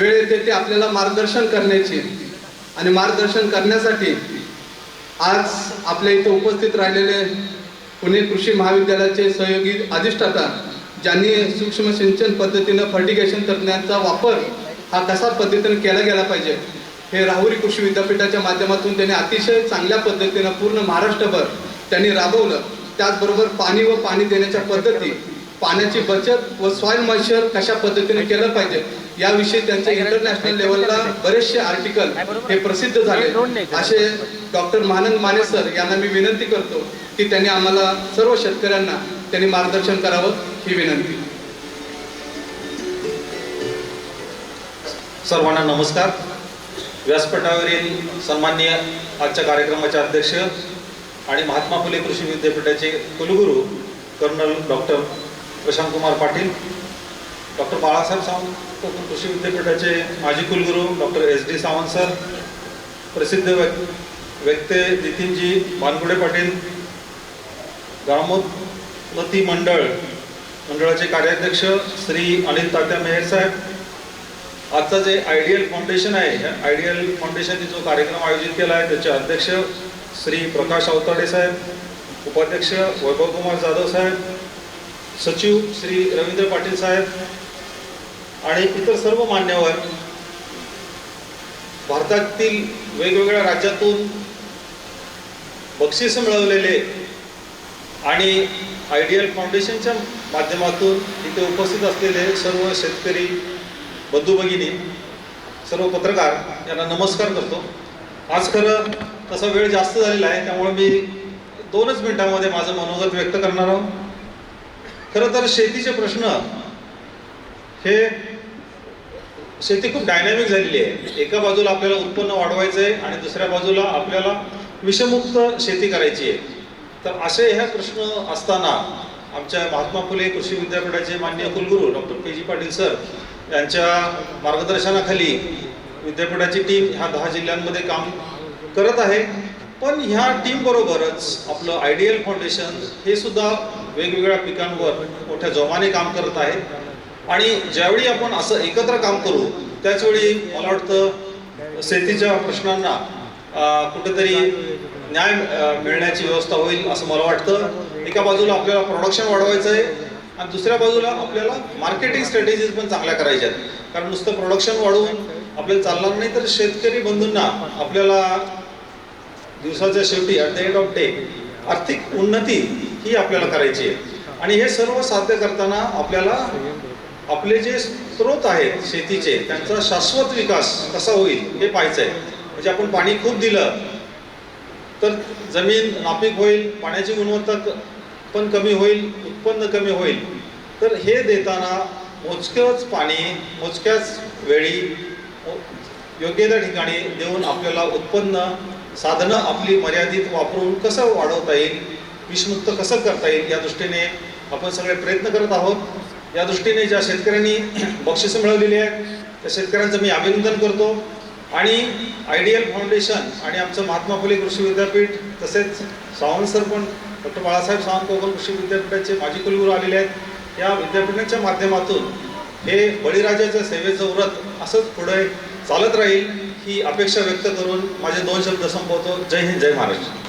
वेळ येते ते आपल्याला मार्गदर्शन करण्याची. आणि मार्गदर्शन करण्यासाठी आज आपल्या इथे उपस्थित राहिलेले पुणे कृषी महाविद्यालयाचे सहयोगी अधिष्ठाता ज्यांनी सूक्ष्म सिंचन पद्धतीनं फर्टिगेशन तंत्रज्ञानाचा वापर हा कसा पद्धतीनं केला गेला पाहिजे हे राहुरी कृषी विद्यापीठाच्या माध्यमातून त्यांनी अतिशय चांगल्या पद्धतीनं पूर्ण महाराष्ट्रभर त्यांनी राबवलं. त्याचबरोबर पाणी व पाणी देण्याच्या पद्धती पाण्याची बचत व सॉइल मॉइश्चर कशा पद्धतीने केलं पाहिजे याविषयी त्यांचे इंटरनॅशनल लेवलला बरेचसे आर्टिकल हे प्रसिद्ध झाले. असे डॉक्टर महानंद माने सर यांना मी विनंती करतो की त्यांनी आम्हाला सर्व शेतकऱ्यांना त्यांनी मार्गदर्शन करावं ही विनंती. सर्वांना नमस्कार. व्यासपीठावरील सन्माननीय आजच्या कार्यक्रमाचे अध्यक्ष आणि महात्मा फुले कृषी विद्यापीठाचे कुलगुरू colonel doctor Prashant Kumar Patil doctor Balasaheb Sawant Konkan कृषी विद्यापीठाचे माजी कुलगुरू doctor S D Sawant sir प्रसिद्ध व्यक् व्यक्ते नितीनजी बानगुडे पाटील ग्रामोन्नती मंडळ मंडळाचे कार्याध्यक्ष श्री अनिल तात्या मेहर साहेब आजचा जे आयडियल फाउंडेशन आहे या आयडियल फाउंडेशनने जो कार्यक्रम आयोजित केला आहे त्याचे अध्यक्ष श्री प्रकाश अवताडे साहेब उपाध्यक्ष वैभव कुमार जाधव साहेब सचिव श्री रवींद्र पाटील साहेब आणि इतर सर्व मान्यवर भारतातील वेगवेगळ्या राज्यातून बक्षीस मिळवलेले आणि आयडियल फाउंडेशनच्या माध्यमातून इथे उपस्थित असलेले सर्व शेतकरी बंधू भगिनी सर्व पत्रकार यांना नमस्कार करतो. आज खरं तसा वेळ जास्त झालेला आहे त्यामुळे मी दोनच मिनिटांमध्ये माझं मनोगत व्यक्त करणार आहोत. खरं तर शेतीचे प्रश्न हे शेती खूप डायनॅमिक झालेली आहे. एका बाजूला आपल्याला उत्पन्न वाढवायचं आहे आणि दुसऱ्या बाजूला आपल्याला विषमुक्त शेती करायची आहे. तर असे ह्या प्रश्न असताना आमच्या महात्मा फुले कृषी विद्यापीठाचे मान्य कुलगुरू doctor K G Patil sir यांच्या मार्गदर्शनाखाली विद्यापीठाची टीम ह्या दहा जिल्ह्यांमध्ये काम करत आहे. पण ह्या टीम बरोबरच आपलं आयडियल फाउंडेशन हे सुद्धा वेगवेगळ्या पिकांवर मोठ्या जोमाने काम करत आहे. आणि ज्यावेळी आपण असं एकत्र काम करू त्याचवेळी मला वाटतं शेतीच्या प्रश्नांना कुठेतरी न्याय मिळण्याची व्यवस्था होईल असं मला वाटतं. एका बाजूला आपल्याला प्रोडक्शन वाढवायचं आहे आणि दुसऱ्या बाजूला आपल्याला मार्केटिंग स्ट्रॅटेजीज पण चांगल्या करायच्या आहेत. कारण नुसतं प्रोडक्शन वाढवून आपल्याला चालणार नाही तर शेतकरी बंधूंना आपल्याला दिवसाच्या शेवटी at the end of day आर्थिक उन्नती ही आपल्याला करायची आहे. आणि हे सर्व साध्य करताना आपल्याला आपले जे स्रोत आहेत शेतीचे त्यांचा शाश्वत विकास कसा होईल हे पाहायचं आहे म्हणजे आपण पाणी खूप दिलं तर जमीन नापीक होईल पाण्याची गुणवत्ता पण कमी होईल उत्पन्न कमी होईल. तर हे देताना मोजकंच पाणी मोजक्याच वेळी योग्य त्या ठिकाणी देऊन आपल्याला उत्पन्न साधनं आपली मर्यादित वापरून कसं वाढवता येईल विषमुक्त कसं करता येईल या दृष्टीने आपण सगळे प्रयत्न करत आहोत. या दृष्टीने ज्या शेतकऱ्यांनी बक्षिसं मिळवलेली आहेत त्या शेतकऱ्यांचं मी अभिनंदन करतो. आणि आयडियल फाउंडेशन आणि आमचं महात्मा फुले कृषी विद्यापीठ तसेच सावंत सर पण डॉक्टर बाळासाहेब सावंत कोकण कृषी विद्यापीठाचे माजी कुलगुरू आलेले आहेत. या विद्यापीठाच्या माध्यमातून हे बळीराजाच्या सेवेचं व्रत असंच पुढे चालत राहील. ही अपेक्षा व्यक्त करून माझे दोन शब्द संपवतो. जय हिंद जय महाराष्ट्र.